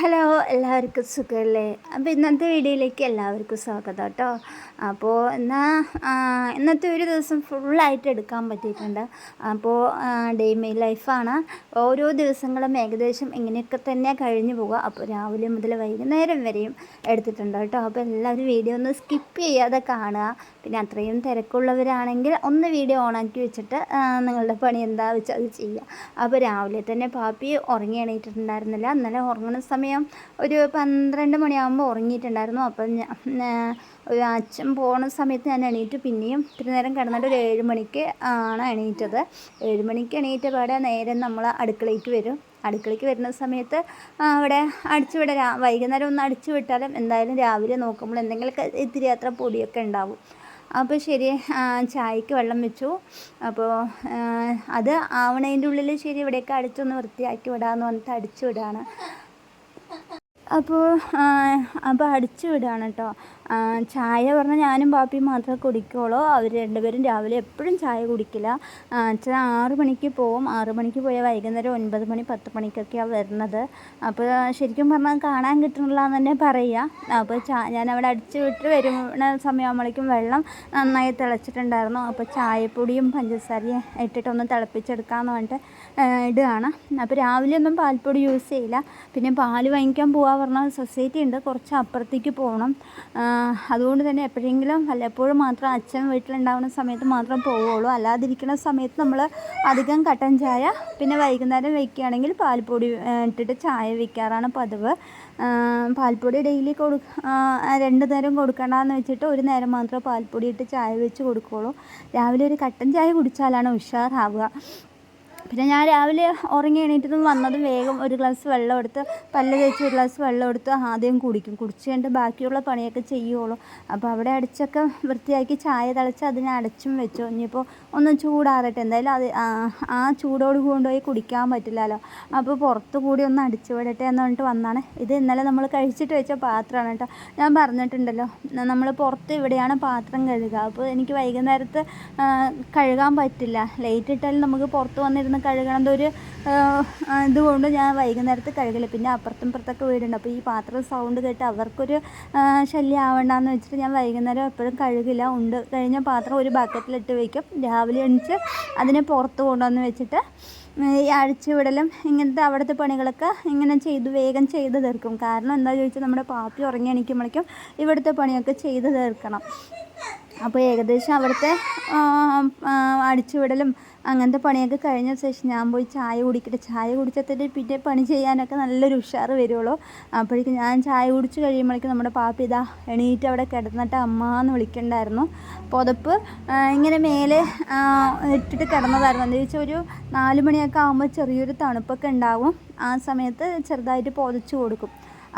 Hello എല്ലാവർക്കും സുഖമല്ലേ അപ്പോൾ ഇന്നത്തെ വീഡിയോയിലേക്ക് എല്ലാവർക്കും സ്വാഗതം കേട്ടോ അപ്പോൾ എന്നാൽ ഇന്നത്തെ ഒരു ദിവസം ഫുള്ളായിട്ട് എടുക്കാൻ പറ്റിയിട്ടുണ്ട്. അപ്പോൾ ഡേ മൈ ലൈഫാണ്. ഓരോ ദിവസങ്ങളും ഏകദേശം ഇങ്ങനെയൊക്കെ തന്നെ കഴിഞ്ഞു പോകുക അപ്പോൾ രാവിലെ മുതൽ വൈകുന്നേരം വരെയും എടുത്തിട്ടുണ്ട് കേട്ടോ അപ്പോൾ എല്ലാവരും വീഡിയോ ഒന്ന് സ്കിപ്പ് ചെയ്യാതെ കാണുക. പിന്നെ അത്രയും തിരക്കുള്ളവരാണെങ്കിൽ ഒന്ന് വീഡിയോ ഓണാക്കി വെച്ചിട്ട് നിങ്ങളുടെ പണി എന്താ വെച്ചാൽ അത് ചെയ്യുക. അപ്പോൾ രാവിലെ തന്നെ പാപ്പി ഉറങ്ങി എണീറ്റിട്ടുണ്ടായിരുന്നില്ല. ഇന്നലെ ഉറങ്ങുന്ന സമയം ഒരു പന്ത്രണ്ട് മണിയാകുമ്പോൾ ഉറങ്ങിയിട്ടുണ്ടായിരുന്നു. അപ്പം ഒരു അച്ഛൻ പോണ സമയത്ത് ഞാൻ എണീറ്റ്. പിന്നെയും ഇത്തിരി നേരം കിടന്നിട്ട് ഒരു ഏഴ് മണിക്ക് ആണ് എണീറ്റത്. ഏഴ് മണിക്ക് എണീറ്റ പാടെ നേരെ നമ്മൾ അടുക്കളയ്ക്ക് വരും. അടുക്കളയ്ക്ക് വരുന്ന സമയത്ത് അവിടെ അടിച്ചു വിടരാ വൈകുന്നേരം ഒന്ന് അടിച്ചു വിട്ടാലും എന്തായാലും രാവിലെ നോക്കുമ്പോൾ എന്തെങ്കിലുമൊക്കെ ഇത്തിരി അത്ര പൊടിയൊക്കെ ഉണ്ടാവും. അപ്പോൾ ശരി ചായക്ക് വെള്ളം വെച്ചു. അപ്പോൾ അത് ആവണതിന്റെ ഉള്ളിൽ ശരി ഇവിടെയൊക്കെ അടിച്ചൊന്ന് വൃത്തിയാക്കി വിടാമെന്ന് പറഞ്ഞിട്ട് അടിച്ചു വിടാണ്. അപ്പോൾ അപ്പോൾ അടിച്ചു വിടുകയാണ് കേട്ടോ. ചായ പറഞ്ഞാൽ ഞാനും പാപ്പിയും മാത്രമേ കുടിക്കുകയുള്ളൂ അവർ രണ്ടുപേരും രാവിലെ എപ്പോഴും ചായ കുടിക്കില്ല. അച്ഛൻ ആറ് മണിക്ക് പോവും. ആറ് മണിക്ക് പോയാൽ വൈകുന്നേരം ഒൻപത് മണി പത്ത് മണിക്കൊക്കെയാണ് വരുന്നത്. അപ്പോൾ ശരിക്കും പറഞ്ഞാൽ കാണാൻ കിട്ടണില്ല എന്ന് തന്നെ പറയുക അപ്പോൾ ചാ ഞാൻ അവിടെ അടിച്ചു വിട്ട് വരുന്ന സമയമാകുമ്പോഴേക്കും വെള്ളം നന്നായി തിളച്ചിട്ടുണ്ടായിരുന്നു. അപ്പോൾ ചായപ്പൊടിയും പഞ്ചസാരയും ഇട്ടിട്ടൊന്ന് തിളപ്പിച്ചെടുക്കാമെന്ന് പറഞ്ഞിട്ട് ഇടുകയാണ് അപ്പോൾ രാവിലെ ഒന്നും പാൽപ്പൊടി യൂസ് ചെയ്യില്ല. പിന്നെ പാൽ വാങ്ങിക്കാൻ പോകാൻ പറഞ്ഞാൽ സൊസൈറ്റി ഉണ്ട്. കുറച്ച് അപ്പുറത്തേക്ക് പോകണം അതുകൊണ്ട് തന്നെ എപ്പോഴെങ്കിലും വല്ലപ്പോഴും മാത്രം അച്ഛൻ വീട്ടിലുണ്ടാവുന്ന സമയത്ത് മാത്രം പോവുള്ളൂ അല്ലാതിരിക്കുന്ന സമയത്ത് നമ്മൾ അധികം കട്ടൻ ചായ പിന്നെ വൈകുന്നേരം വയ്ക്കുകയാണെങ്കിൽ പാൽപ്പൊടി ഇട്ടിട്ട് ചായ വയ്ക്കാറാണ് പതിവ്. പാൽപ്പൊടി ഡെയിലി കൊടു രണ്ട് നേരം കൊടുക്കണ്ടെന്ന് വെച്ചിട്ട് ഒരു നേരം മാത്രം പാൽപ്പൊടി ഇട്ട് ചായ വെച്ച് കൊടുക്കുകയുള്ളൂ. രാവിലെ ഒരു കട്ടൻ ചായ കുടിച്ചാലാണ് ഉഷാറാവുക. പിന്നെ ഞാൻ രാവിലെ ഉറങ്ങി എണീറ്റതും വന്നതും വേഗം ഒരു ഗ്ലാസ് വെള്ളം എടുത്ത് പല്ല് തേച്ച് ഒരു ഗ്ലാസ് വെള്ളം എടുത്ത് ആദ്യം കുടിക്കും. കുടിച്ച് കഴിഞ്ഞിട്ട് ബാക്കിയുള്ള പണിയൊക്കെ ചെയ്യുള്ളൂ. അപ്പോൾ അവിടെ അടിച്ചൊക്കെ വൃത്തിയാക്കി ചായ തിളച്ച് അതിനെ അടച്ചും വെച്ചു. ഇനിയിപ്പോൾ ഒന്ന് ചൂടാറട്ടെ. എന്തായാലും അത് ആ- ചൂടോട് കൊണ്ടുപോയി കുടിക്കാൻ പറ്റില്ലല്ലോ. അപ്പോൾ പുറത്ത് കൂടി ഒന്ന് അടിച്ചു വിടട്ടെ എന്ന് പറഞ്ഞിട്ട് വന്നാണ്. ഇത് ഇന്നലെ നമ്മൾ കഴിച്ചിട്ട് വെച്ച പാത്രമാണ് കേട്ടോ. ഞാൻ പറഞ്ഞിട്ടുണ്ടല്ലോ നമ്മൾ പുറത്ത് ഇവിടെയാണ് പാത്രം കഴുകുക. അപ്പോൾ എനിക്ക് വൈകുന്നേരത്ത് കഴുകാൻ പറ്റില്ല. ലൈറ്റ് ഇട്ടാലും നമുക്ക് പുറത്ത് വന്നിരുന്ന് കഴുകണത് ഒരു ഇതുകൊണ്ട് ഞാൻ വൈകുന്നേരത്ത് കഴുകില്ല പിന്നെ അപ്പുറത്തും ഇപ്പുറത്തൊക്കെ വീടുണ്ട്. അപ്പോൾ ഈ പാത്രം സൗണ്ട് കേട്ട് അവർക്കൊരു ശല്യം ആവണ്ടെന്ന് വെച്ചിട്ട് ഞാൻ വൈകുന്നേരം എപ്പോഴും കഴുകില്ല. ഉണ്ട്. കഴിഞ്ഞ പാത്രം ഒരു ബക്കറ്റിലിട്ട് വയ്ക്കും രാവിലെ എണിച്ച് അതിനെ പുറത്ത് കൊണ്ടുവന്ന് വെച്ചിട്ട് ഈ അഴിച്ചുവിടലും ഇങ്ങനത്തെ അവിടുത്തെ പണികളൊക്കെ ഇങ്ങനെ ചെയ്ത് വേഗം ചെയ്ത് തീർക്കും. കാരണം എന്താ ചോദിച്ചാൽ നമ്മുടെ പാപ്പി ഉറങ്ങി എണീക്കുമ്പോഴേക്കും ഇവിടുത്തെ പണിയൊക്കെ ചെയ്ത് തീർക്കണം. അപ്പോൾ ഏകദേശം അവിടുത്തെ അടിച്ചു വിടലും അങ്ങനത്തെ പണിയൊക്കെ കഴിഞ്ഞ ശേഷം ഞാൻ പോയി ചായ കുടിക്കട്ടെ. ചായ കുടിച്ചതിന് പിന്നെ പണി ചെയ്യാനൊക്കെ നല്ലൊരു ഉഷാറ് വരുള്ളൂ അപ്പോഴേക്കും ഞാൻ ചായ കുടിച്ച് കഴിയുമ്പോഴേക്കും നമ്മുടെ പാപ്പി ഇതാ എണീറ്റ് അവിടെ കിടന്നിട്ട് അമ്മ എന്ന് വിളിക്കണ്ടായിരുന്നു. പുതപ്പ് ഇങ്ങനെ മേലെ ഇട്ടിട്ട് കിടന്നതായിരുന്നു. എന്താ വെച്ചാൽ ഒരു നാല് മണിയൊക്കെ ആകുമ്പോൾ ചെറിയൊരു തണുപ്പൊക്കെ ഉണ്ടാവും. ആ സമയത്ത് ചെറുതായിട്ട് പുതച്ച് കൊടുക്കും.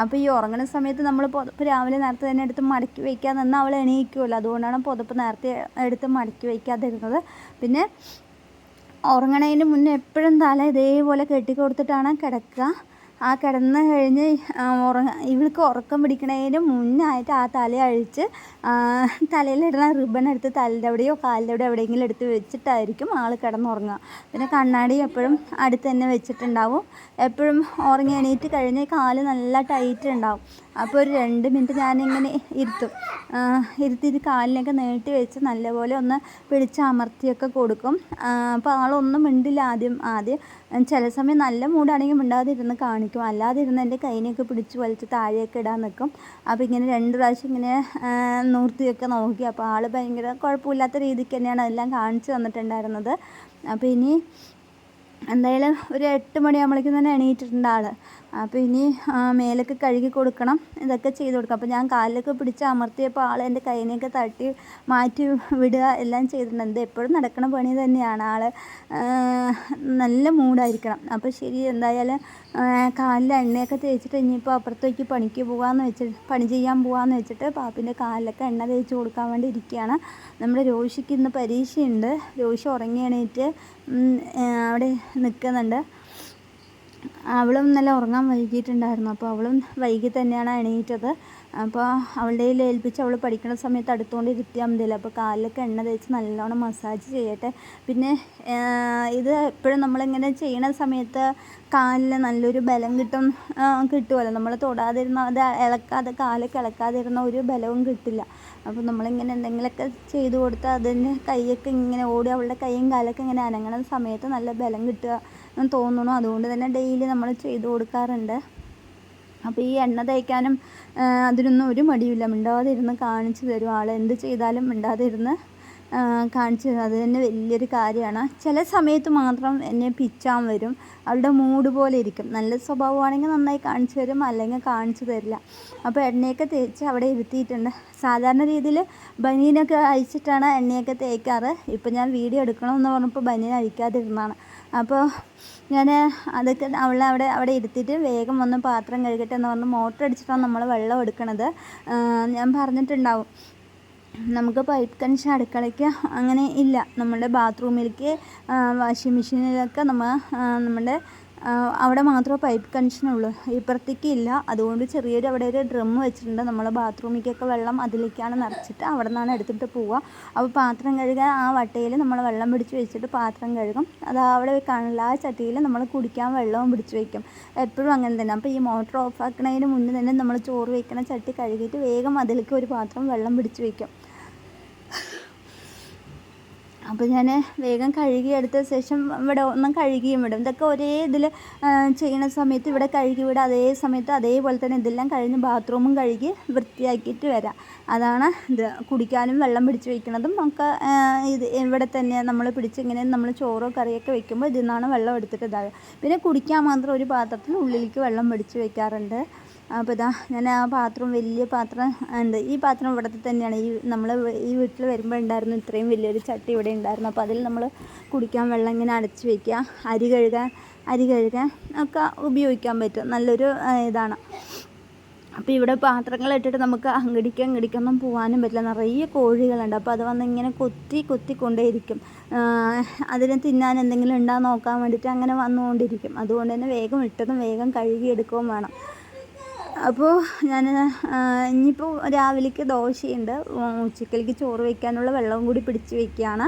അപ്പോൾ ഈ ഉറങ്ങുന്ന സമയത്ത് നമ്മൾ പുതപ്പ് രാവിലെ നേരത്തെ തന്നെ എടുത്ത് മടക്കി വയ്ക്കാൻ നിന്നാൽ അവൾ എണീക്കുമല്ലോ അതുകൊണ്ടാണ് പുതപ്പ് നേരത്തെ എടുത്ത് മടക്കി വയ്ക്കാതിരുന്നത് പിന്നെ ഉറങ്ങണതിന് മുന്നേ എപ്പോഴും തല ഇതേപോലെ കെട്ടിക്കൊടുത്തിട്ടാണ് കിടക്കുക. ആ കിടന്ന് കഴിഞ്ഞ് ഉറങ്ങ ഇവൾക്ക് ഉറക്കം പിടിക്കണതിന് മുന്നായിട്ട് ആ തല അഴിച്ച് തലയിലിടുന്ന റിബൺ എടുത്ത് തലയുടെ എവിടെയോ കാലിന്റെ അവിടെ എവിടെയെങ്കിലും എടുത്ത് വെച്ചിട്ടായിരിക്കും ആൾ കിടന്നുറങ്ങുക. പിന്നെ കണ്ണാടി എപ്പോഴും അടുത്ത് തന്നെ വെച്ചിട്ടുണ്ടാവും. എപ്പോഴും ഉറങ്ങി എണീറ്റ് കഴിഞ്ഞ് കാൽ നല്ല ടൈറ്റ് ഉണ്ടാവും. അപ്പോൾ ഒരു രണ്ട് മിനിറ്റ് ഞാനിങ്ങനെ ഇരുത്തും. ഇരുത്തി ഇത് കാലിനൊക്കെ നീട്ടി വെച്ച് നല്ലപോലെ ഒന്ന് പിടിച്ച് അമർത്തിയൊക്കെ കൊടുക്കും. അപ്പോൾ ആളൊന്നും മിണ്ടില്ല ആദ്യം ആദ്യം. ചില സമയം നല്ല മൂടാണെങ്കിൽ മിണ്ടാതിരുന്ന് കാണിക്കും. അല്ലാതിരുന്ന് എന്റെ കൈനെയൊക്കെ പിടിച്ച് വലിച്ച് താഴെയൊക്കെ ഇടാൻ നിൽക്കും അപ്പോൾ ഇങ്ങനെ രണ്ട് പ്രാവശ്യം ഇങ്ങനെ നൂർത്തിയൊക്കെ നോക്കി. അപ്പോൾ ആൾ ഭയങ്കര കുഴപ്പമില്ലാത്ത രീതിക്ക് തന്നെയാണ് എല്ലാം കാണിച്ചു തന്നിട്ടുണ്ടായിരുന്നത്. അപ്പോൾ ഇനി എന്തായാലും ഒരു എട്ട് മണിയാകുമ്പോഴേക്കും തന്നെ എണീറ്റിട്ടുണ്ട് ആൾ അപ്പോൾ ഇനി മേലൊക്കെ കഴുകി കൊടുക്കണം. ഇതൊക്കെ ചെയ്ത് കൊടുക്കണം. അപ്പോൾ ഞാൻ കാലിലൊക്കെ പിടിച്ച് അമർത്തിയപ്പോൾ ആൾ എന്റെ കൈനെയൊക്കെ തട്ടി മാറ്റി വിടുക എല്ലാം ചെയ്തിട്ടുണ്ട്. എപ്പോഴും നടക്കണ പണി തന്നെയാണ് ആൾ നല്ല മൂടായിരിക്കണം അപ്പോൾ ശരി എന്തായാലും കാലിൽ എണ്ണയൊക്കെ തേച്ചിട്ട് ഇനിയിപ്പോൾ അപ്പുറത്തേക്ക് പണിക്ക് പോകാമെന്ന് വെച്ചിട്ട് പണി ചെയ്യാൻ പോകാമെന്ന് വെച്ചിട്ട് പാപ്പിന്റെ കാലിലൊക്കെ എണ്ണ തേച്ച് കൊടുക്കാൻ വേണ്ടി ഇരിക്കുകയാണ്. നമ്മുടെ രോഷിക്ക് ഇന്ന് പരീക്ഷയുണ്ട്. രോഷി ഉറങ്ങി എണീറ്റ് അവിടെ നിൽക്കുന്നുണ്ട് അവളും ഇന്നലെ ഉറങ്ങാൻ വൈകിയിട്ടുണ്ടായിരുന്നു. അപ്പോൾ അവളും വൈകി തന്നെയാണ് എണീറ്റത്. അപ്പോൾ അവളുടെ കയ്യിൽ ഏൽപ്പിച്ച് അവൾ പഠിക്കുന്ന സമയത്ത് അടുത്തുകൊണ്ട് ഇരുത്തിയാൽ മതിയല്ലോ അപ്പോൾ കാലിലൊക്കെ എണ്ണ തേച്ച് നല്ലോണം മസാജ് ചെയ്യട്ടെ. പിന്നെ ഇത് എപ്പോഴും നമ്മളിങ്ങനെ ചെയ്യണ സമയത്ത് കാലിൽ നല്ലൊരു ബലം കിട്ടും കിട്ടുമല്ലോ നമ്മൾ തൊടാതിരുന്ന അത് ഇളക്കാതെ കാലൊക്കെ ഇളക്കാതിരുന്ന ഒരു ബലവും കിട്ടില്ല. അപ്പോൾ നമ്മളിങ്ങനെ എന്തെങ്കിലുമൊക്കെ ചെയ്തു കൊടുത്താൽ അതിന്റെ കൈയൊക്കെ ഇങ്ങനെ ഓടി അവളുടെ കൈയും കാലൊക്കെ ഇങ്ങനെ അനങ്ങണ സമയത്ത് നല്ല ബലം കിട്ടുക. തോന്നുന്നു. അതുകൊണ്ട് തന്നെ ഡെയിലി നമ്മൾ ചെയ്തു കൊടുക്കാറുണ്ട്. അപ്പോൾ ഈ എണ്ണ തേക്കാനും അതിനൊന്നും ഒരു മടിയുമില്ല. മിണ്ടാതിരുന്ന് കാണിച്ചു തരും. ആൾ എന്ത് ചെയ്താലും മിണ്ടാതിരുന്ന് കാണിച്ചു തരും. അത് തന്നെ വലിയൊരു കാര്യമാണ്. ചില സമയത്ത് മാത്രം എന്നെ പിച്ചാൻ വരും. അവളുടെ മൂഡ് പോലെ ഇരിക്കും. നല്ല സ്വഭാവമാണെങ്കിൽ നന്നായി കാണിച്ചു തരും. അല്ലെങ്കിൽ കാണിച്ചു തരില്ല. അപ്പോൾ എണ്ണയൊക്കെ തേച്ച് അവിടെ ഇരുത്തിയിട്ടുണ്ട്. സാധാരണ രീതിയിൽ ബനീനൊക്കെ അഴിച്ചിട്ടാണ് എണ്ണയൊക്കെ തേക്കാറ്. ഇപ്പം ഞാൻ വീഡിയോ എടുക്കണമെന്ന് പറഞ്ഞപ്പോൾ ബനീൻ അഴിക്കാതിരുന്നതാണ്. അപ്പോൾ ഞാൻ അതൊക്കെ അവളെ അവിടെ അവിടെ ഇരുത്തിയിട്ട് വേഗം വന്ന് പാത്രം കഴുകട്ടെ എന്ന് പറഞ്ഞ് മോട്ടർ അടിച്ചിട്ടാണ് നമ്മൾ വെള്ളം എടുക്കണത്. ഞാൻ പറഞ്ഞിട്ടുണ്ടാവും. നമുക്ക് പൈപ്പ് കണക്ഷൻ അടുക്കളയ്ക്ക് അങ്ങനെ ഇല്ല. നമ്മുടെ ബാത്റൂമിലേക്ക് വാഷിംഗ് മെഷീനിലൊക്കെ നമ്മൾ നമ്മുടെ അവിടെ മാത്രമേ പൈപ്പ് കണക്ഷൻ ഉള്ളൂ. ഇപ്പുറത്തേക്ക് ഇല്ല. അതുകൊണ്ട് ചെറിയൊരു അവിടെ ഒരു ഡ്രം വെച്ചിട്ടുണ്ട്. നമ്മൾ ബാത്റൂമിലേക്കൊക്കെ വെള്ളം അതിലേക്കാണ് നിറച്ചിട്ട് അവിടെ നിന്നാണ് എടുത്തിട്ട് പോവുക. അപ്പോൾ പാത്രം കഴുകാൻ ആ വട്ടയിൽ നമ്മൾ വെള്ളം പിടിച്ച് വെച്ചിട്ട് പാത്രം കഴുകും. അത് അവിടെ കാണില്ല ചട്ടിയിൽ നമ്മൾ കുടിക്കാൻ വെള്ളവും പിടിച്ച് വയ്ക്കും എപ്പോഴും അങ്ങനെ തന്നെ. അപ്പോൾ ഈ മോട്ടർ ഓഫ് ആക്കുന്നതിന് മുന്നേ തന്നെ നമ്മൾ ചോറ് വയ്ക്കുന്ന ചട്ടി കഴുകിയിട്ട് വേഗം അതിലേക്ക് ഒരു പാത്രം വെള്ളം പിടിച്ച് വയ്ക്കും അപ്പോൾ ഞാൻ വേഗം കഴുകി എടുത്ത ശേഷം ഇവിടെ ഒന്നും കഴുകിയും വിടും. ഇതൊക്കെ ഒരേ ഇതിൽ ചെയ്യുന്ന സമയത്ത് ഇവിടെ കഴുകി വിടും. അതേ സമയത്ത് അതേപോലെ തന്നെ ഇതെല്ലാം കഴിഞ്ഞ് ബാത്റൂമും കഴുകി വൃത്തിയാക്കിയിട്ട് വരാം. അതാണ് ഇത്. കുടിക്കാനും വെള്ളം പിടിച്ച് വയ്ക്കുന്നതും ഒക്കെ ഇത് ഇവിടെ തന്നെ നമ്മൾ പിടിച്ച് ഇങ്ങനെ നമ്മൾ ചോറോ കറിയൊക്കെ വെക്കുമ്പോൾ ഇതിൽ നിന്നാണ് വെള്ളം എടുത്തിട്ട് ഇതാകുക പിന്നെ കുടിക്കാൻ മാത്രം ഒരു പാത്രത്തിൽ ഉള്ളിലേക്ക് വെള്ളം പിടിച്ച് വയ്ക്കാറുണ്ട് അപ്പോൾ ഇതാ ഞാൻ ആ പാത്രം വലിയ പാത്രം ഉണ്ട് ഈ പാത്രം ഇവിടുത്തെ തന്നെയാണ്. ഈ നമ്മൾ ഈ വീട്ടിൽ വരുമ്പോൾ ഉണ്ടായിരുന്നു ഇത്രയും വലിയൊരു ചട്ടി ഇവിടെ ഉണ്ടായിരുന്നു. അപ്പോൾ അതിൽ നമ്മൾ കുടിക്കാൻ വെള്ളം ഇങ്ങനെ അടച്ച് വയ്ക്കുക അരി കഴുകാൻ അരി കഴുകാൻ ഒക്കെ ഉപയോഗിക്കാൻ പറ്റും. നല്ലൊരു ഇതാണ്. അപ്പോൾ ഇവിടെ പാത്രങ്ങൾ ഇട്ടിട്ട് നമുക്ക് അങ്ങടിക്ക് അങ്ങടിക്കൊന്നും പോകാനും പറ്റില്ല. നിറയെ കോഴികളുണ്ട്. അപ്പോൾ അത് വന്ന് ഇങ്ങനെ കൊത്തി കൊത്തി കൊണ്ടേയിരിക്കും. അതിനെ തിന്നാൻ എന്തെങ്കിലും ഉണ്ടോ നോക്കാൻ വേണ്ടിയിട്ട് അങ്ങനെ വന്നുകൊണ്ടിരിക്കും. അതുകൊണ്ട് തന്നെ വേഗം ഇട്ടതും വേഗം കഴുകിയെടുക്കുകയും വേണം. അപ്പോൾ ഞാൻ ഇനിയിപ്പോൾ രാവിലേക്ക് ദോശയുണ്ട്. ഉച്ചക്കലേക്ക് ചോറ് വയ്ക്കാനുള്ള വെള്ളവും കൂടി പിടിച്ച് വയ്ക്കുകയാണ്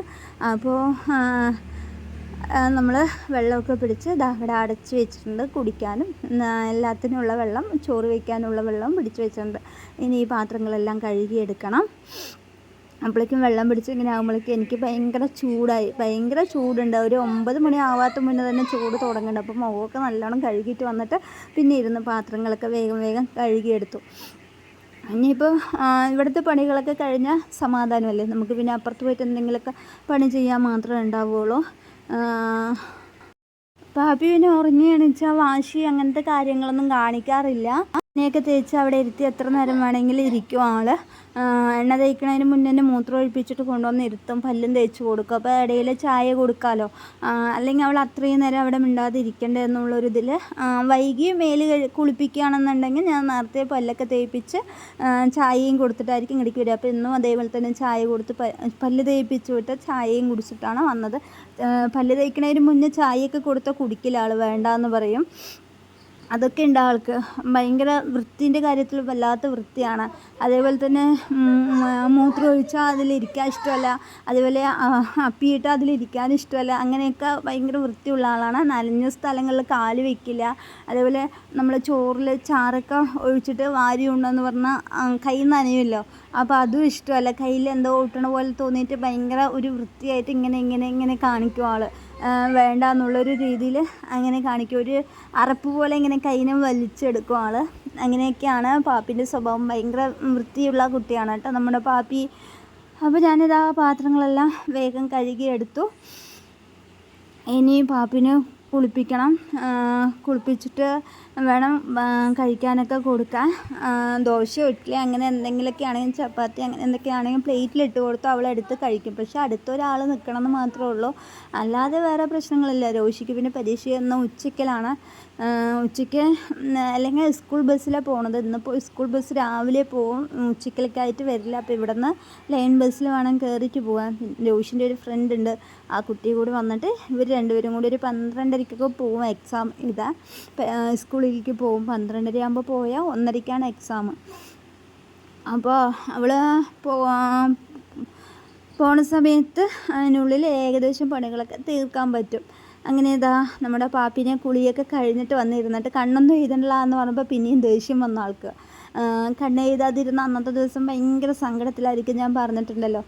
അപ്പോൾ നമ്മൾ വെള്ളമൊക്കെ പിടിച്ച് ഇവിടെ അടച്ച് വെച്ചിട്ടുണ്ട് കുടിക്കാനും. എല്ലാത്തിനുമുള്ള വെള്ളം ചോറ് വയ്ക്കാനുള്ള വെള്ളം പിടിച്ച് വെച്ചിട്ടുണ്ട്. ഇനി ഈ പാത്രങ്ങളെല്ലാം കഴുകിയെടുക്കണം. അപ്പോഴേക്കും വെള്ളം പിടിച്ച് ഇങ്ങനെ ആകുമ്പോഴേക്കും എനിക്ക് ഭയങ്കര ചൂടായി. ഭയങ്കര ചൂടുണ്ട്. ഒരു ഒമ്പത് മണി ആവാത്ത മുന്നേ തന്നെ ചൂട് തുടങ്ങുന്നുണ്ട്. അപ്പോൾ മുഖമൊക്കെ നല്ലോണം കഴുകിയിട്ട് വന്നിട്ട് പിന്നെ ഇരുന്ന് പാത്രങ്ങളൊക്കെ വേഗം വേഗം കഴുകിയെടുത്തു. ഇനിയിപ്പോൾ ഇവിടുത്തെ പണികളൊക്കെ കഴിഞ്ഞാൽ സമാധാനമല്ലേ? നമുക്ക് പിന്നെ അപ്പുറത്ത് പോയിട്ട് എന്തെങ്കിലുമൊക്കെ പണി ചെയ്യാൻ മാത്രമേ ഉണ്ടാവുകയുള്ളൂ പാപ്പി പിന്നെ ഉറങ്ങി എണീച്ചാൽ വാശി അങ്ങനത്തെ കാര്യങ്ങളൊന്നും കാണിക്കാറില്ല. എണ്ണയൊക്കെ തേച്ച് അവിടെ ഇരുത്തി എത്ര നേരം വേണമെങ്കിലും ഇരിക്കും ആൾ എണ്ണ തേക്കണതിന് മുന്നേ തന്നെ മൂത്രം ഒഴിപ്പിച്ചിട്ട് കൊണ്ടുവന്ന് ഇരുത്തും പല്ലും തേച്ച് കൊടുക്കും. അപ്പോൾ ഇടയിൽ ചായ കൊടുക്കാമല്ലോ അല്ലെങ്കിൽ അവൾ അത്രയും നേരം അവിടെ മിണ്ടാതെ ഇരിക്കണ്ടേ എന്നുള്ളൊരു ഇതിൽ വൈകി മേൽ കുളിപ്പിക്കുകയാണെന്നുണ്ടെങ്കിൽ ഞാൻ നേരത്തെ പല്ലൊക്കെ തേപ്പിച്ച് ചായയും കൊടുത്തിട്ടായിരിക്കും ഇടയ്ക്ക് വരിക. അപ്പോൾ ഇന്നും അതേപോലെ തന്നെ ചായ കൊടുത്ത് പല്ല് തേപ്പിച്ച് വിട്ട് ചായയും കുടിച്ചിട്ടാണ് വന്നത്. പല്ല് തേക്കണതിന് മുന്നേ ചായയൊക്കെ കൊടുത്താൽ കുടിക്കില്ല ആൾ വേണ്ടാന്ന് പറയും. അതൊക്കെ ഉണ്ട് ആൾക്ക്. ഭയങ്കര വൃത്തിന്റെ കാര്യത്തിൽ വല്ലാത്ത വൃത്തിയാണ്. അതേപോലെ തന്നെ മൂത്രം ഒഴിച്ചാൽ അതിലിരിക്കാൻ ഇഷ്ടമല്ല. അതേപോലെ അപ്പിയിട്ട് അതിലിരിക്കാൻ ഇഷ്ടമല്ല. അങ്ങനെയൊക്കെ ഭയങ്കര വൃത്തിയുള്ള ആളാണ്. നനഞ്ഞ സ്ഥലങ്ങളിൽ കാൽ വയ്ക്കില്ല അതേപോലെ നമ്മൾ ചോറിൽ ചാറൊക്കെ ഒഴിച്ചിട്ട് വാരി ഉണ്ടെന്ന് പറഞ്ഞാൽ കൈ നനയുമല്ലോ. അപ്പോൾ അതും ഇഷ്ടമല്ല. കയ്യിൽ എന്തോ ഒട്ടണ പോലെ തോന്നിയിട്ട് ഭയങ്കര ഒരു വൃത്തിയായിട്ട് ഇങ്ങനെ ഇങ്ങനെ ഇങ്ങനെ കാണിക്കും ആൾ വേണ്ട എന്നുള്ളൊരു രീതിയിൽ അങ്ങനെ കാണിക്കും. ഒരു അറപ്പ് പോലെ ഇങ്ങനെ കൈനെ വലിച്ചെടുക്കും ആൾ അങ്ങനെയൊക്കെയാണ് പാപ്പിന്റെ സ്വഭാവം. ഭയങ്കര വൃത്തിയുള്ള കുട്ടിയാണ് കേട്ടോ നമ്മുടെ പാപ്പി. അപ്പോൾ ഞാനിത് ആ പാത്രങ്ങളെല്ലാം വേഗം കഴുകിയെടുത്തു. ഇനി പാപ്പിന് കുളിപ്പിക്കണം. കുളിപ്പിച്ചിട്ട് വേണം കഴിക്കാനൊക്കെ കൊടുക്കാൻ. ദോശ ഇഡ്ഡലി അങ്ങനെ എന്തെങ്കിലുമൊക്കെ ആണെങ്കിൽ ചപ്പാത്തി അങ്ങനെ എന്തൊക്കെയാണെങ്കിൽ പ്ലേറ്റിലിട്ട് കൊടുത്തു അവളെടുത്ത് കഴിക്കും. പക്ഷേ അടുത്തൊരാൾ നിൽക്കണം എന്ന് മാത്രമേ ഉള്ളൂ. അല്ലാതെ വേറെ പ്രശ്നങ്ങളില്ല. രോഷിക്ക് പിന്നെ പരീക്ഷ എന്ന ഉച്ചയ്ക്കലാണ്. ഉച്ചയ്ക്ക് അല്ലെങ്കിൽ സ്കൂൾ ബസ്സിലാണ് പോണത്. ഇന്നിപ്പോൾ സ്കൂൾ ബസ് രാവിലെ പോവും. ഉച്ചക്കലേക്കായിട്ട് വരില്ല. അപ്പോൾ ഇവിടെ നിന്ന് ലൈൻ ബസ്സിൽ വേണം കയറിയിട്ട് പോകാൻ ലോഷിന്റെ ഒരു ഫ്രണ്ട് ഉണ്ട്. ആ കുട്ടി കൂടി വന്നിട്ട് ഇവർ രണ്ടുപേരും കൂടി ഒരു പന്ത്രണ്ടരയ്ക്കൊക്കെ പോവും എക്സാം ഇതാ. സ്കൂളിലേക്ക് പോവും. പന്ത്രണ്ടര ആകുമ്പോൾ പോയാൽ ഒന്നരയ്ക്കാണ് എക്സാം അപ്പോൾ അവൾ പോ പോണ സമയത്ത് അതിനുള്ളിൽ ഏകദേശം പണികളൊക്കെ തീർക്കാൻ പറ്റും. അങ്ങനെ ഇതാ നമ്മുടെ പാപ്പിനെ കുളിയൊക്കെ കഴിഞ്ഞിട്ട് വന്നിരുന്നിട്ട് കണ്ണൊന്നും എഴുതണില്ല എന്ന് പറയുമ്പോൾ പിന്നെയും ദേഷ്യം വന്ന ആൾക്ക്. കണ്ണെഴുതാതിരുന്ന അന്നത്തെ ദിവസം ഭയങ്കര സങ്കടത്തിലായിരിക്കും ഞാൻ പറഞ്ഞിട്ടുണ്ടല്ലോ.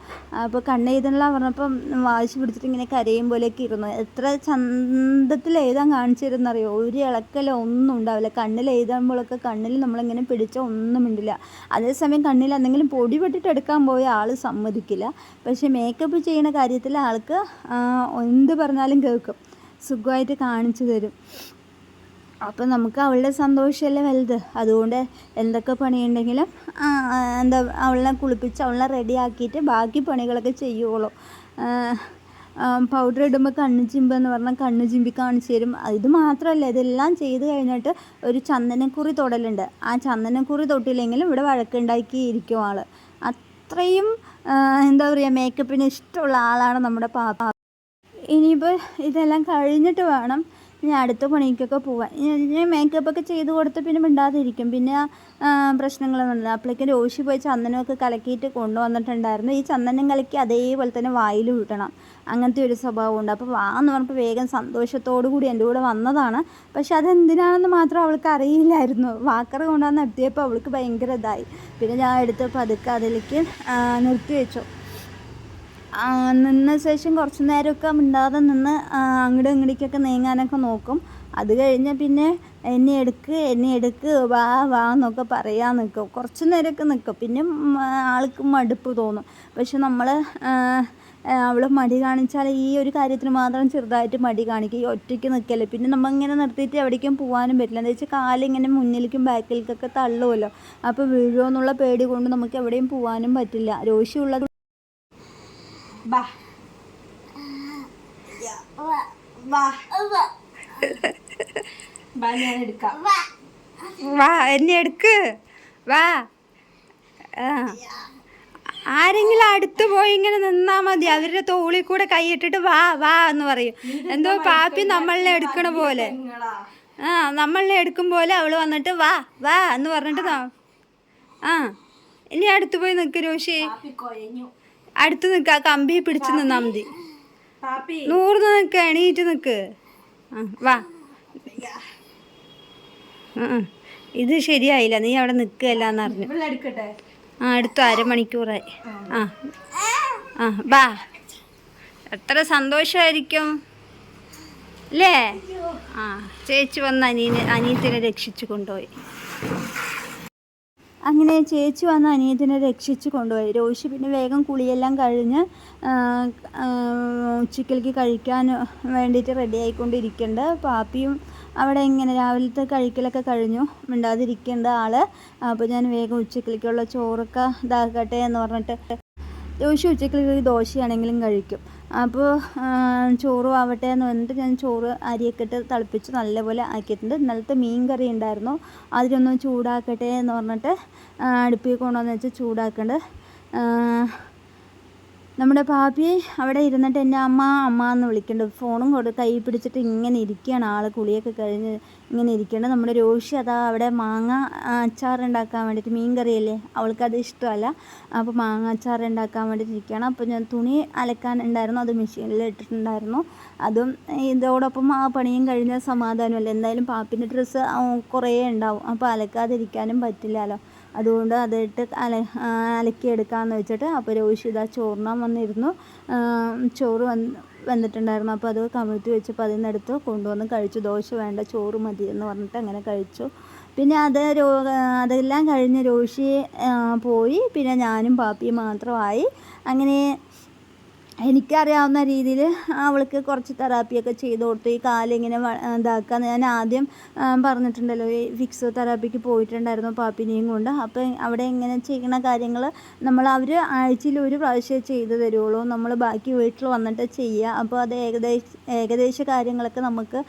അപ്പോൾ കണ്ണ് പറഞ്ഞപ്പം വാശി പിടിച്ചിട്ട് ഇങ്ങനെ കരയും പോലെയൊക്കെ ഇരുന്നു. എത്ര ചന്തത്തിൽ എഴുതാൻ കാണിച്ചിരുന്നറിയോ ഒരു ഇളക്കലോ ഒന്നും ഉണ്ടാവില്ല. കണ്ണിൽ എഴുതുമ്പോഴൊക്കെ കണ്ണിൽ നമ്മളിങ്ങനെ പിടിച്ച ഒന്നും ഉണ്ടില്ല അതേസമയം കണ്ണിൽ എന്തെങ്കിലും പൊടി പെട്ടിട്ട് എടുക്കാൻ പോയ ആൾ സമ്മതിക്കില്ല. പക്ഷേ മേക്കപ്പ് ചെയ്യുന്ന കാര്യത്തിൽ ആൾക്ക് എന്ത് പറഞ്ഞാലും കേൾക്കും. സുഖമായിട്ട് കാണിച്ചു തരും. അപ്പം നമുക്ക് അവളുടെ സന്തോഷമല്ലേ വലുത്? അതുകൊണ്ട് എന്തൊക്കെ പണിയുണ്ടെങ്കിലും എന്താ അവളെ കുളിപ്പിച്ച് അവളെ റെഡിയാക്കിയിട്ട് ബാക്കി പണികളൊക്കെ ചെയ്യുള്ളൂ പൗഡർ ഇടുമ്പോൾ കണ്ണ് ചിമ്പെന്ന് പറഞ്ഞാൽ കണ്ണ് ചിമ്പി കാണിച്ചു തരും. ഇത് മാത്രമല്ല ഇതെല്ലാം ചെയ്ത് കഴിഞ്ഞിട്ട് ഒരു ചന്ദനക്കുറി തൊടലുണ്ട്. ആ ചന്ദനക്കുറി തൊട്ടില്ലെങ്കിലും ഇവിടെ വഴക്കുണ്ടാക്കി ഇരിക്കും ആൾ അത്രയും എന്താ പറയുക മേക്കപ്പിന് ഇഷ്ടമുള്ള ആളാണ് നമ്മുടെ പാപ്പ. ഇനിയിപ്പോൾ ഇതെല്ലാം കഴിഞ്ഞിട്ട് വേണം ഇനി അടുത്ത പണിക്കൊക്കെ പോവാൻ. ഞാൻ മേക്കപ്പൊക്കെ ചെയ്ത് കൊടുത്ത് പിന്നെ മിണ്ടാതിരിക്കും. പിന്നെ പ്രശ്നങ്ങളൊന്നും പ്രശ്നങ്ങളൊന്നുമില്ല അപ്പോഴേക്കും രോഷി പോയി ചന്ദനമൊക്കെ കലക്കിയിട്ട് കൊണ്ടുവന്നിട്ടുണ്ടായിരുന്നു. ഈ ചന്ദനം കലക്കി അതേപോലെ തന്നെ വായിൽ വിട്ടണം അങ്ങനത്തെ ഒരു സ്വഭാവമുണ്ട് അപ്പോൾ വാ എന്ന് പറഞ്ഞപ്പോൾ വേഗം സന്തോഷത്തോടു കൂടി എന്റെ കൂടെ വന്നതാണ്. പക്ഷെ അതെന്തിനാണെന്ന് മാത്രം അവൾക്ക് അറിയില്ലായിരുന്നു. വാക്കർ കൊണ്ടുവന്ന് എത്തിയപ്പോൾ അവൾക്ക് ഭയങ്കര ഇതായി. പിന്നെ ഞാൻ എടുത്ത് പതുക്കെ അതിലേക്ക് നിർത്തി വെച്ചു നിന്ന ശേഷം കുറച്ച് നേരമൊക്കെ മിണ്ടാതെ നിന്ന് അങ്ങോട്ടും ഇങ്ങോട്ടേക്കൊക്കെ നീങ്ങാനൊക്കെ നോക്കും. അത് കഴിഞ്ഞ് പിന്നെ എന്നെ എടുക്ക് എന്നെ എടുക്ക് വാ വാ എന്നൊക്കെ പറയാൻ നിൽക്കും കുറച്ച് നേരമൊക്കെ നിൽക്കും പിന്നെ ആൾക്ക് മടുപ്പ് തോന്നും. പക്ഷെ നമ്മൾ അവൾ മടി കാണിച്ചാൽ ഈ ഒരു കാര്യത്തിന് മാത്രം ചെറുതായിട്ട് മടി കാണിക്കും. ഈ ഒറ്റയ്ക്ക് നിൽക്കല്ലേ പിന്നെ നമ്മൾ ഇങ്ങനെ നിർത്തിയിട്ട് എവിടേക്കും പോകാനും പറ്റില്ല. എന്താ വെച്ചാൽ കാലിങ്ങനെ മുന്നിലേക്കും ബാക്കിലേക്കൊക്കെ തള്ളുമല്ലോ അപ്പോൾ വീഴുമോ എന്നുള്ള പേടി കൊണ്ട് നമുക്ക് എവിടെയും പോകാനും പറ്റില്ല. രോഷി ഉള്ളത് ബാ വാ. ഞാൻ എടുക്കാം. വാ എന്നെ എടുക്ക്. വാ. ആരെങ്കിലും അടുത്ത് പോയി ഇങ്ങനെ നിന്നാ മതി. അവരുടെ തോളിൽ കൂടെ കൈയിട്ടിട്ട് വാ വാ എന്ന് പറയും. എന്തോ പാപ്പി നമ്മളെ എടുക്കണ പോലെ. ആ നമ്മളെ എടുക്കും പോലെ അവൾ വന്നിട്ട് വാ വാ എന്ന് പറഞ്ഞിട്ട് ആ. ഇനി അടുത്ത് പോയി നിൽക്ക് രോഷി. അടുത്ത് നിൽക്ക ആ കമ്പി പിടിച്ച് നിന്നാ മതി. നൂറ് നിൽക്ക എണീറ്റ് നിൽക്ക്. വാ. ഇത്. ശരിയായില്ല നീ അവിടെ നിൽക്കുകയല്ലാന്ന് അറിഞ്ഞു. ആ അടുത്ത അരമണിക്കൂറായി. ആ. ആ. വാ. എത്ര സന്തോഷമായിരിക്കും അല്ലേ ആ ചേച്ചി വന്ന് അനിയനെ അനിയത്തിനെ രക്ഷിച്ചു കൊണ്ടുപോയി. അങ്ങനെ ചേച്ചി വന്ന് അനിയത്തിനെ രക്ഷിച്ച് കൊണ്ടുപോയി. രോഷി പിന്നെ വേഗം കുളിയെല്ലാം കഴിഞ്ഞ് ഉച്ചക്കലേക്ക് കഴിക്കാൻ വേണ്ടിയിട്ട് റെഡി ആയിക്കൊണ്ടിരിക്കേണ്ട. പാപ്പിയും അവിടെ ഇങ്ങനെ രാവിലത്തെ കഴിക്കലൊക്കെ കഴിഞ്ഞു. മിണ്ടാതിരിക്കേണ്ട ആൾ. അപ്പോൾ ഞാൻ വേഗം ഉച്ചക്കലേക്കുള്ള ചോറൊക്കെ ഇതാക്കട്ടെ എന്ന് പറഞ്ഞിട്ട്. രോഷി ഉച്ചക്കലേക്ക് ദോശയാണെങ്കിലും കഴിക്കും. അപ്പോൾ ചോറ് ആവട്ടെ എന്ന് പറഞ്ഞിട്ട് ഞാൻ ചോറ് അരിയൊക്കെ ഇട്ട് തിളപ്പിച്ച് നല്ലപോലെ ആക്കിയിട്ടുണ്ട്. ഇന്നലത്തെ മീൻ കറി ഉണ്ടായിരുന്നു. അതിലൊന്ന് ചൂടാക്കട്ടെ എന്ന് പറഞ്ഞിട്ട് അടുപ്പിൽ കൊണ്ടുവന്ന് വെച്ച് ചൂടാക്കണ്ട്. ആ, നമ്മുടെ പാപ്പി അവിടെ ഇരുന്നിട്ട് എന്റെ അമ്മ അമ്മ എന്ന് വിളിക്കുന്നുണ്ട് ഫോണും കൊണ്ട് കൈ പിടിച്ചിട്ട് ഇങ്ങനെ ഇരിക്കുകയാണ്. ആൾ കുളിയൊക്കെ കഴിഞ്ഞ് ഇങ്ങനെ ഇരിക്കേണ്ടത് നമ്മുടെ രോഷി അതാ അവിടെ മാങ്ങ അച്ചാറുണ്ടാക്കാൻ വേണ്ടിയിട്ട് മീൻ കറിയല്ലേ? അവൾക്കത് ഇഷ്ടമല്ല. അപ്പോൾ മാങ്ങ അച്ചാർ ഉണ്ടാക്കാൻ വേണ്ടിയിട്ട് ഇരിക്കുകയാണ്. അപ്പോൾ ഞാൻ തുണി അലക്കാൻ ഉണ്ടായിരുന്നു. അത് മെഷീനിൽ ഇട്ടിട്ടുണ്ടായിരുന്നു. അതും ഇതോടൊപ്പം ആ പണിയും കഴിഞ്ഞ സമാധാനമല്ല? എന്തായാലും പാപ്പിന്റെ ഡ്രസ്സ് കുറേ ഉണ്ടാവും. അപ്പോൾ അലക്കാതിരിക്കാനും പറ്റില്ലല്ലോ. അതുകൊണ്ട് അതിട്ട് അല അലക്കിയെടുക്കാമെന്ന് വെച്ചിട്ട് അപ്പോൾ രോഷി ഇതാ ചോറിനാൻ വന്നിരുന്നു. ചോറ് വന്ന് വന്നിട്ടുണ്ടായിരുന്നു. അപ്പോൾ അത് കമിഴ്ത്തി വെച്ചപ്പോൾ അതിൽ നിന്നെടുത്ത് കൊണ്ടുവന്ന് കഴിച്ചു. ദോശ വേണ്ട ചോറ് മതി എന്ന് പറഞ്ഞിട്ട് അങ്ങനെ കഴിച്ചു. പിന്നെ അത് രോ അതെല്ലാം കഴിഞ്ഞ് രോഷി പോയി. പിന്നെ ഞാനും പാപ്പിയും മാത്രമായി. അങ്ങനെ എനിക്കറിയാവുന്ന രീതിയിൽ അവൾക്ക് കുറച്ച് തെറാപ്പിയൊക്കെ ചെയ്ത് കൊടുത്തു. ഈ കാലിങ്ങനെ ഇതാക്കുക ഞാൻ ആദ്യം പറഞ്ഞിട്ടുണ്ടല്ലോ ഈ ഫിക്സോ തെറാപ്പിക്ക് പോയിട്ടുണ്ടായിരുന്നു പാപ്പിനെയും കൊണ്ട്. അപ്പോൾ അവിടെ ഇങ്ങനെ ചെയ്യുന്ന കാര്യങ്ങൾ നമ്മൾ അവർ ആഴ്ചയിൽ ഒരു പ്രാവശ്യമേ ചെയ്ത് തരുള്ളൂ. നമ്മൾ ബാക്കി വീട്ടിൽ വന്നിട്ട് ചെയ്യുക. അപ്പോൾ അത് ഏകദേശം ഏകദേശ കാര്യങ്ങളൊക്കെ നമുക്ക്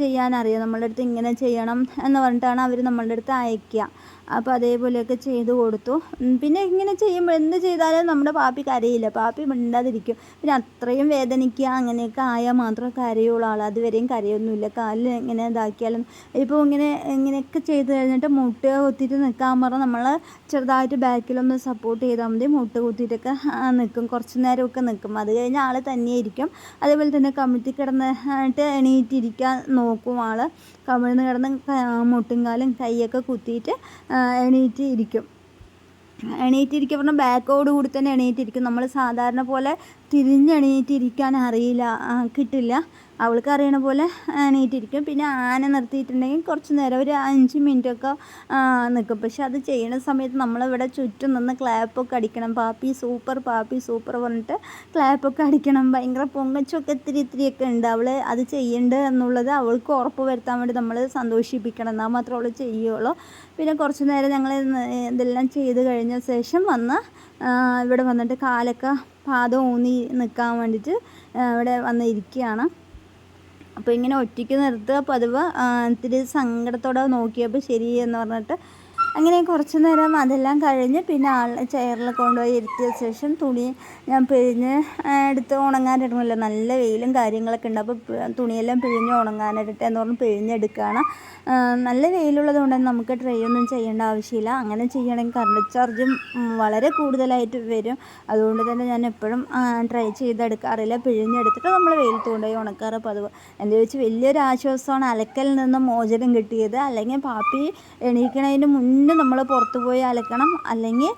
ചെയ്യാനറിയാം നമ്മളുടെ അടുത്ത് ഇങ്ങനെ ചെയ്യണം എന്ന് പറഞ്ഞിട്ടാണ് അവർ നമ്മളുടെ അടുത്ത് അയക്കുക അപ്പോൾ അതേപോലെയൊക്കെ ചെയ്ത് കൊടുത്തു. പിന്നെ ഇങ്ങനെ ചെയ്യുമ്പോൾ എന്ത് ചെയ്താലും നമ്മുടെ പാപ്പി കരയില്ല. പാപ്പി മിണ്ടാതിരിക്കും. പിന്നെ അത്രയും വേദനിക്കുക അങ്ങനെയൊക്കെ ആയാൽ മാത്രമേ കരയുള്ളൂ. ആൾ അതുവരെയും കരയൊന്നുമില്ല. കാലിൽ ഇങ്ങനെ ഇതാക്കിയാലും ഇപ്പോൾ ഇങ്ങനെ ഇങ്ങനെയൊക്കെ ചെയ്ത് കഴിഞ്ഞിട്ട് മുട്ട കുത്തിയിട്ട് നിൽക്കാൻ പറഞ്ഞാൽ നമ്മൾ ചെറുതായിട്ട് ബാക്കിലൊന്ന് സപ്പോർട്ട് ചെയ്താൽ മതി. മുട്ട കുത്തിയിട്ടൊക്കെ നിൽക്കും കുറച്ച് നേരമൊക്കെ നിൽക്കും അത് കഴിഞ്ഞ് ആൾ ഇരിക്കും അതേപോലെ തന്നെ കമിഴ്ത്തി കിടന്നിട്ട് എണീറ്റിരിക്കാൻ നോക്കും ആൾ കമിഴ്ന്ന് കിടന്ന് മുട്ടും കാലും കൈയൊക്കെ കുത്തിയിട്ട് എണീറ്റ് ഇരിക്കും. എണീറ്റിരിക്കുക പറഞ്ഞാൽ ബാക്കോട് കൂടി തന്നെ എണീറ്റിരിക്കും. നമ്മൾ സാധാരണ പോലെ തിരിഞ്ഞെണീറ്റിരിക്കാൻ അറിയില്ല കിട്ടില്ല. അവൾക്ക് അറിയണ പോലെ എണീറ്റിരിക്കും പിന്നെ ആന നിർത്തിയിട്ടുണ്ടെങ്കിൽ കുറച്ച് നേരം ഒരു അഞ്ച് മിനിറ്റൊക്കെ നിൽക്കും. പക്ഷെ അത് ചെയ്യുന്ന സമയത്ത് നമ്മളിവിടെ ചുറ്റും നിന്ന് ക്ലാപ്പൊക്കെ അടിക്കണം. പാപ്പി സൂപ്പർ പാപ്പി സൂപ്പർ പറഞ്ഞിട്ട് ക്ലാപ്പൊക്കെ അടിക്കണം. ഭയങ്കര പൊങ്ങച്ചൊക്കെ ഇത്തിരി ഒക്കെ ഉണ്ട്. അവൾ അത് ചെയ്യണ്ട് എന്നുള്ളത് അവൾക്ക് ഉറപ്പ് വരുത്താൻ വേണ്ടി നമ്മൾ സന്തോഷിപ്പിക്കണം. എന്നാൽ മാത്രമേ അവൾ ചെയ്യുള്ളൂ. പിന്നെ കുറച്ച് നേരം ഞങ്ങൾ ഇതെല്ലാം ചെയ്ത് കഴിഞ്ഞ ശേഷം വന്ന് ഇവിടെ വന്നിട്ട് കാലൊക്കെ പാദം ഊന്നി നിൽക്കാൻ വേണ്ടിയിട്ട് ഇവിടെ വന്ന് ഇരിക്കുകയാണ്. അപ്പോൾ ഇങ്ങനെ ഒറ്റയ്ക്ക് നിർത്തുക പതിവ്. ഇത്തിരി സങ്കടത്തോടെ നോക്കിയപ്പോൾ ശരി എന്ന് പറഞ്ഞിട്ട് അങ്ങനെ കുറച്ച് നേരം അതെല്ലാം കഴിഞ്ഞ് പിന്നെ ആൾ ചെയറിൽ കൊണ്ടുപോയി ഇരുത്തിയ ശേഷം തുണി ഞാൻ പിഴിഞ്ഞ് എടുത്ത് ഉണങ്ങാനിടണമല്ലോ. നല്ല വെയിലും കാര്യങ്ങളൊക്കെ ഉണ്ട്. അപ്പോൾ തുണിയെല്ലാം പിഴിഞ്ഞ് ഉണങ്ങാനിടട്ടെ എന്ന് പറഞ്ഞ് പിഴിഞ്ഞെടുക്കുകയാണ്. നല്ല വെയിലുള്ളത് കൊണ്ട് നമുക്ക് ട്രൈ ഒന്നും ചെയ്യേണ്ട ആവശ്യമില്ല. അങ്ങനെ ചെയ്യണമെങ്കിൽ കറണ്ട് ചാർജും വളരെ കൂടുതലായിട്ട് വരും. അതുകൊണ്ട് തന്നെ ഞാൻ എപ്പോഴും ട്രൈ ചെയ്തെടുക്കാറില്ല പിഴിഞ്ഞെടുത്തിട്ട് നമ്മൾ വെയിലത്ത് കൊണ്ടുപോയി ഉണക്കാറ്. പതിവ് എന്താ വെച്ച് വലിയൊരു ആശ്വാസമാണ്. അലക്കലിൽ നിന്ന് മോചനം കിട്ടിയത്. അല്ലെങ്കിൽ പാപ്പി എണീക്കണതിന് മുന്നേ നമ്മൾ പുറത്ത് പോയി അലക്കണം. അല്ലെങ്കിൽ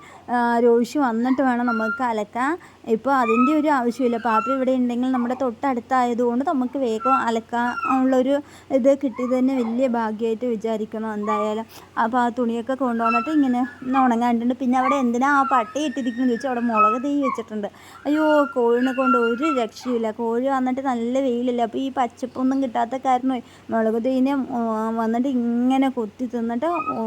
രോഷി വന്നിട്ട് വേണം നമുക്ക് അലക്കാൻ. ഇപ്പോൾ അതിന്റെ ഒരു ആവശ്യമില്ല. പാപ്പ ഇവിടെ ഉണ്ടെങ്കിൽ നമ്മുടെ തൊട്ടടുത്തായതുകൊണ്ട് നമുക്ക് വേഗം അലക്കാൻ ഉള്ളൊരു ഇത് കിട്ടിയത് തന്നെ വലിയ ഭാഗ്യമായിട്ട് വിചാരിക്കണം എന്തായാലും. അപ്പോൾ ആ തുണിയൊക്കെ കൊണ്ടുവന്നിട്ട് ഇങ്ങനെ ഉണങ്ങാണ്ടിട്ടുണ്ട്. പിന്നെ അവിടെ എന്തിനാ ആ പട്ടി ഇട്ടിരിക്കുന്നത് ചോദിച്ചാൽ അവിടെ മുളക് തീ വെച്ചിട്ടുണ്ട്. അയ്യോ കോഴിനെ കൊണ്ട് ഒരു രക്ഷയില്ല കോഴി വന്നിട്ട് നല്ല വെയിലല്ലേ. അപ്പോൾ ഈ പച്ചപ്പൊന്നും കിട്ടാത്ത കാരണം മുളക് തീനെ വന്നിട്ട് ഇങ്ങനെ കൊത്തി തിന്നിട്ട് ഓ,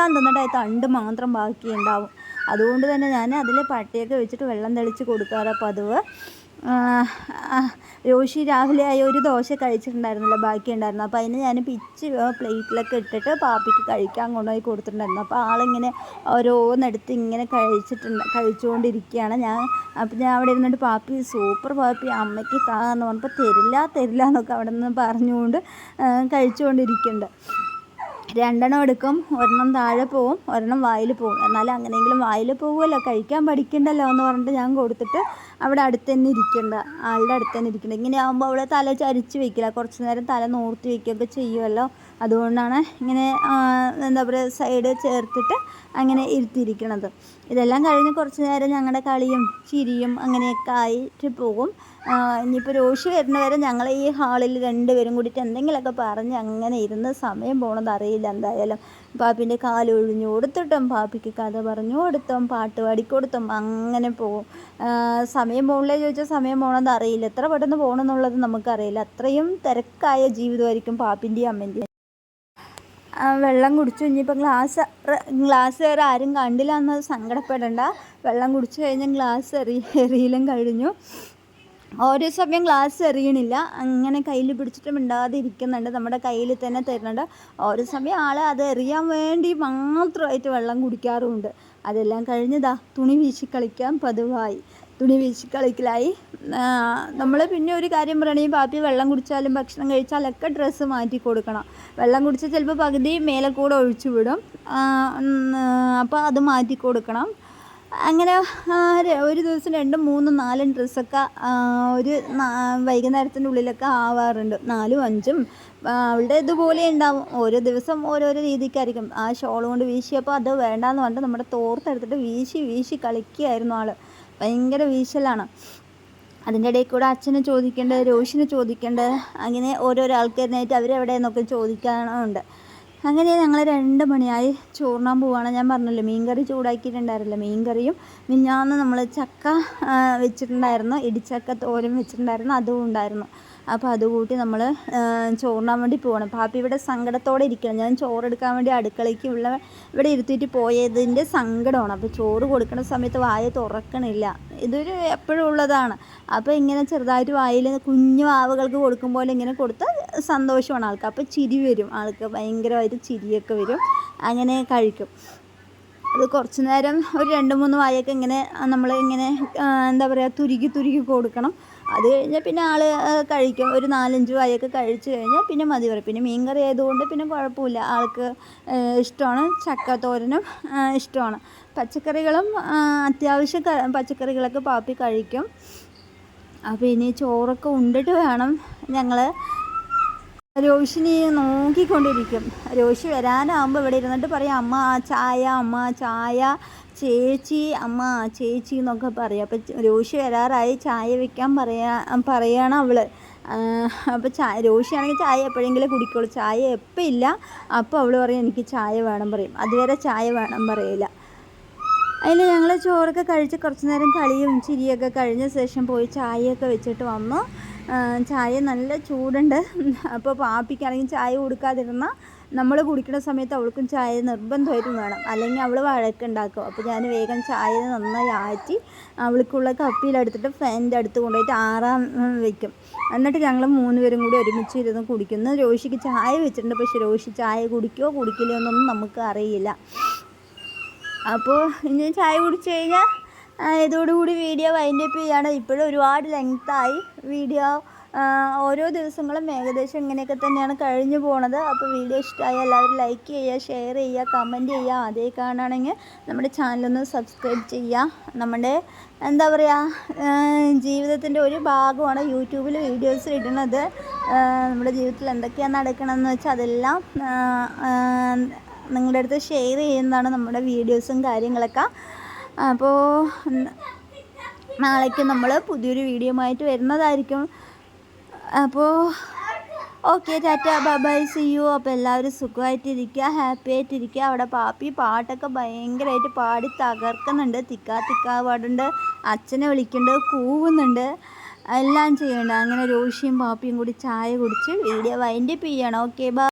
എല്ലാം തന്നിട്ട് അത് തണ്ട് മാത്രം ബാക്കിയുണ്ടാവും. അതുകൊണ്ട് തന്നെ ഞാൻ അതിൽ പട്ടിയൊക്കെ വെച്ചിട്ട് വെള്ളം തെളിച്ച് കൊടുക്കാറ് പതിവ്. രോഷി രാവിലെ ആയി ഒരു ദോശ കഴിച്ചിട്ടുണ്ടായിരുന്നില്ല ബാക്കി ഉണ്ടായിരുന്നു അപ്പോൾ അതിന് ഞാൻ പിച്ച് പ്ലേറ്റിലൊക്കെ ഇട്ടിട്ട് പാപ്പിക്ക് കഴിക്കാൻ കൊണ്ടുപോയി കൊടുത്തിട്ടുണ്ടായിരുന്നു. അപ്പോൾ ആളിങ്ങനെ ഓരോന്നെടുത്ത് ഇങ്ങനെ കഴിച്ചിട്ടുണ്ട് കഴിച്ചുകൊണ്ടിരിക്കുകയാണ്. ഞാൻ അപ്പോൾ ഞാൻ അവിടെ ഇരുന്നിട്ട് പാപ്പി സൂപ്പർ പാപ്പി അമ്മയ്ക്ക് താന്ന് പറഞ്ഞപ്പോൾ തരില്ല തരില്ല എന്നൊക്കെ അവിടെ നിന്ന് പറഞ്ഞുകൊണ്ട് കഴിച്ചുകൊണ്ടിരിക്കുന്നുണ്ട്. രണ്ടെണ്ണം എടുക്കും ഒരെണ്ണം താഴെ പോവും ഒരെണ്ണം വായിൽ പോവും. എന്നാലും അങ്ങനെയെങ്കിലും വായിൽ പോകുമല്ലോ കഴിക്കാൻ പഠിക്കണ്ടല്ലോ എന്ന് പറഞ്ഞിട്ട് ഞാൻ കൊടുത്തിട്ട് അവിടെ അടുത്ത് തന്നെ ഇരിക്കേണ്ട ആളുടെ അടുത്ത് തന്നെ ഇരിക്കണ്ട. ഇങ്ങനെ ആകുമ്പോൾ അവളെ തല ചരിച്ച് വെക്കില്ല കുറച്ച് നേരം തല നോർത്തി വയ്ക്കുകയൊക്കെ ചെയ്യുമല്ലോ. അതുകൊണ്ടാണ് ഇങ്ങനെ എന്താ പറയുക സൈഡ് ചേർത്തിട്ട് അങ്ങനെ ഇരുത്തിയിരിക്കണത്. ഇതെല്ലാം കഴിഞ്ഞ് കുറച്ച് നേരം ഞങ്ങളുടെ കളിയും ചിരിയും അങ്ങനെയൊക്കെ ആയിട്ട് പോകും. ഇനിയിപ്പോൾ രോഷി വരുന്നവരെ ഞങ്ങൾ ഈ ഹാളിൽ രണ്ടുപേരും കൂടിയിട്ട് എന്തെങ്കിലുമൊക്കെ പറഞ്ഞ് അങ്ങനെ ഇരുന്ന് സമയം പോണത് അറിയില്ല എന്തായാലും. പാപ്പിന്റെ കാൽ ഒഴിഞ്ഞു കൊടുത്തിട്ടും പാപ്പിക്ക് കഥ പറഞ്ഞു കൊടുത്തും പാട്ട് പാടിക്കൊടുത്തും അങ്ങനെ പോകും സമയം പോകണില്ലേ ചോദിച്ചാൽ സമയം പോകണത് അറിയില്ല. എത്ര പെട്ടെന്ന് പോകണമെന്നുള്ളത് നമുക്കറിയില്ല. അത്രയും തിരക്കായ ജീവിതമായിരിക്കും പാപ്പിന്റെയും അമ്മേന്റെയും വെള്ളം കുടിച്ചു. ഇനിയിപ്പോൾ ഗ്ലാസ് ഗ്ലാസ് വേറെ ആരും കണ്ടില്ല എന്ന് സങ്കടപ്പെടണ്ട. വെള്ളം കുടിച്ചു കഴിഞ്ഞാൽ ഗ്ലാസ് എറി എറിയിലും കഴിഞ്ഞു. ഓരോ സമയം ഗ്ലാസ് എറിയണില്ല. അങ്ങനെ കയ്യിൽ പിടിച്ചിട്ട് മിണ്ടാതെ ഇരിക്കുന്നുണ്ട് നമ്മുടെ കയ്യിൽ തന്നെ തരുന്നുണ്ട്. ഓരോ സമയം ആളെ അത് എറിയാൻ വേണ്ടി മാത്രമായിട്ട് വെള്ളം കുടിക്കാറുമുണ്ട്. അതെല്ലാം കഴിഞ്ഞതാ. തുണി വീശി കളിക്കാൻ പതിവായി. തുണി വീശി കളിക്കലായി. നമ്മൾ പിന്നെ ഒരു കാര്യം പറയണമെങ്കിൽ പാപ്പി വെള്ളം കുടിച്ചാലും ഭക്ഷണം കഴിച്ചാലൊക്കെ ഡ്രസ്സ് മാറ്റി കൊടുക്കണം. വെള്ളം കുടിച്ചാൽ ചിലപ്പോൾ പകുതി മേലെ കൂടെ ഒഴിച്ചു വിടും അപ്പോൾ അത് മാറ്റി കൊടുക്കണം. അങ്ങനെ ഒരു ദിവസം രണ്ടും മൂന്നും നാലും ഡ്രസ്സൊക്കെ ഒരു വൈകുന്നേരത്തിന്റെ ഉള്ളിലൊക്കെ ആവാറുണ്ട്. നാലും അഞ്ചും അവളുടെ ഇതുപോലെ ഉണ്ടാവും. ഓരോ ദിവസം ഓരോരോ രീതിക്കായിരിക്കും. ആ ഷോൾ കൊണ്ട് വീശിയപ്പോൾ അത് വേണ്ടാന്ന് പറഞ്ഞിട്ട് നമ്മുടെ തോർത്തെടുത്തിട്ട് വീശി വീശി കളിക്കുകയായിരുന്നു ആൾ ഭയങ്കര വീശലാണ്. അതിന്റെ ഇടയിൽ കൂടെ അച്ഛനെ ചോദിക്കേണ്ടത് രോഷിനെ ചോദിക്കേണ്ടത് അങ്ങനെ ഓരോരോ ആൾക്കാരിനായിട്ട് അവരെവിടെയെന്നൊക്കെ ചോദിക്കാനുണ്ട്. അങ്ങനെ ഞങ്ങൾ രണ്ട് മണിയായി ചോറിനാൻ പോവുകയാണ് ഞാൻ പറഞ്ഞല്ലോ മീൻകറി ചൂടാക്കിയിട്ടുണ്ടായിരുന്നില്ല. മീൻകറിയും മിഞ്ഞാന്ന് നമ്മൾ ചക്ക വെച്ചിട്ടുണ്ടായിരുന്നു. ഇടിച്ചക്ക തോരൻ വെച്ചിട്ടുണ്ടായിരുന്നു. അതും ഉണ്ടായിരുന്നു. അപ്പോൾ അത് കൂട്ടി നമ്മൾ ചോറിനാൻ വേണ്ടി പോകണം പാപ്പി ഇവിടെ സങ്കടത്തോടെ ഇരിക്കണം ഞാൻ ചോറെടുക്കാൻ വേണ്ടി അടുക്കളയ്ക്ക് ഉള്ള ഇവിടെ ഇരുത്തിയിട്ട് പോയതിന്റെ സങ്കടമാണ്. അപ്പോൾ ചോറ് കൊടുക്കുന്ന സമയത്ത് വായ തുറക്കണില്ല. ഇതൊരു എപ്പോഴും ഉള്ളതാണ്. അപ്പോൾ ഇങ്ങനെ ചെറുതായിട്ട് വായിൽ കുഞ്ഞു വാവുകൾക്ക് കൊടുക്കും പോലെ ഇങ്ങനെ കൊടുത്താൽ സന്തോഷമാണ് ആൾക്ക്. അപ്പോൾ ചിരി വരും. ആൾക്ക് ഭയങ്കരമായിട്ട് ചിരിയൊക്കെ വരും. അങ്ങനെ കഴിക്കും. അത് കുറച്ച് നേരം ഒരു രണ്ട് മൂന്ന് വായൊക്കെ ഇങ്ങനെ നമ്മൾ ഇങ്ങനെ എന്താ പറയുക തുരുക്കി തുരുക്കി കൊടുക്കണം. അത് കഴിഞ്ഞാൽ പിന്നെ ആൾ കഴിക്കും. ഒരു നാലഞ്ച് വായൊക്കെ കഴിച്ചു കഴിഞ്ഞാൽ പിന്നെ മതി പറയും. പിന്നെ മീൻ കറി ആയതുകൊണ്ട് പിന്നെ കുഴപ്പമില്ല. ആൾക്ക് ഇഷ്ടമാണ്. ചക്ക തോരനും ഇഷ്ടമാണ്. പച്ചക്കറികളും അത്യാവശ്യ പച്ചക്കറികളൊക്കെ പാപ്പി കഴിക്കും. അപ്പോൾ ഇനി ചോറൊക്കെ ഉണ്ടിട്ട് വേണം ഞങ്ങൾ രോഷിനി നോക്കിക്കൊണ്ടിരിക്കും. രോഷി വരാനാകുമ്പോൾ ഇവിടെ ഇരുന്നിട്ട് പറയും അമ്മ ചായ അമ്മ ചായ ചേച്ചി അമ്മ ചേച്ചി എന്നൊക്കെ പറയും. അപ്പോൾ രോഷി വരാറായി ചായ വെക്കാൻ പറയാ പറയാണ് അവൾ. അപ്പോൾ ചായ രോഷിയാണെങ്കിൽ ചായ എപ്പോഴെങ്കിലും കുടിക്കുള്ളൂ ചായ എപ്പോൾ ഇല്ല അപ്പോൾ അവൾ പറയും എനിക്ക് ചായ വേണം പറയും. അതുവരെ ചായ വേണം പറയില്ല. അതിൽ ഞങ്ങൾ ചോറൊക്കെ കഴിച്ച് കുറച്ച് നേരം കളിയും ചിരിയൊക്കെ കഴിഞ്ഞ ശേഷം പോയി ചായയൊക്കെ വെച്ചിട്ട് വന്നു. ചായ നല്ല ചൂടുണ്ട്. അപ്പോൾ പാപ്പിക്കാണെങ്കിൽ ചായ കൊടുക്കാതിരുന്നാൽ നമ്മൾ കുടിക്കുന്ന സമയത്ത് അവൾക്കും ചായ നിർബന്ധമായിട്ടും വേണം. അല്ലെങ്കിൽ അവൾ വഴക്കുണ്ടാക്കും. അപ്പോൾ ഞാൻ വേഗം ചായ നന്നായി ആറ്റി അവൾക്കുള്ള കപ്പിയിലെടുത്തിട്ട് ഫാനിന്റെ അടുത്ത് കൊണ്ടുപോയിട്ട് ആറാൻ ഉം, വെക്കും. എന്നിട്ട് ഞങ്ങൾ മൂന്ന് പേരും കൂടി ഒരുമിച്ച് ഇരുന്ന് കുടിക്കുന്നു. രോഷിക്ക് ചായ വെച്ചിട്ടുണ്ട്. പക്ഷേ രോഷി ചായ കുടിക്കുമോ കുടിക്കില്ലയോ എന്നൊന്നും നമുക്ക് അറിയില്ല. അപ്പോൾ ഇനി ചായ കുടിച്ച് കഴിഞ്ഞാൽ ഇതോടുകൂടി വീഡിയോ വൈൻഡ് അപ്പ് ചെയ്യാണ്. ഇപ്പോഴും ഒരുപാട് ലെങ്ത്തായി വീഡിയോ ഓരോ ദിവസങ്ങളും ഏകദേശം ഇങ്ങനെയൊക്കെ തന്നെയാണ് കഴിഞ്ഞു പോണത്. അപ്പോൾ വീഡിയോ ഇഷ്ടമായ എല്ലാവരും ലൈക്ക് ചെയ്യുക ഷെയർ ചെയ്യുക കമന്റ് ചെയ്യുക. അതേ കാണുകയാണെങ്കിൽ നമ്മുടെ ചാനലൊന്ന് സബ്സ്ക്രൈബ് ചെയ്യുക. നമ്മുടെ എന്താ പറയുക ജീവിതത്തിന്റെ ഒരു ഭാഗമാണ് യൂട്യൂബിൽ വീഡിയോസ് ഇടുന്നത്. നമ്മുടെ ജീവിതത്തിൽ എന്തൊക്കെയാണ് നടക്കണമെന്ന് വെച്ചാൽ അതെല്ലാം നിങ്ങളുടെ അടുത്ത് ഷെയർ ചെയ്യുന്നതാണ് നമ്മുടെ വീഡിയോസും കാര്യങ്ങളൊക്കെ. അപ്പോൾ നാളേക്ക് നമ്മൾ പുതിയൊരു വീഡിയോ ആയിട്ട് വരുന്നതായിരിക്കും. അപ്പോൾ okay tata bye see you അപ്പോൾ എല്ലാവരും സുഖമായിട്ടിരിക്കുക ഹാപ്പി ആയിട്ടിരിക്കുക. അവിടെ പാപ്പി പാട്ടൊക്കെ ഭയങ്കരമായിട്ട് പാടി തകർക്കുന്നുണ്ട്. തിക്കാ തിക്കാ പാടുണ്ട് അച്ഛനെ വിളിക്കുന്നുണ്ട് കൂവുന്നുണ്ട്. എല്ലാം ചെയ്യുന്നുണ്ട്. അങ്ങനെ രോഷിയും പാപ്പിയും കൂടി ചായ കുടിച്ച് വീഡിയോ വൈൻഡപ്പ് ചെയ്യണം ഓക്കെ ബൈ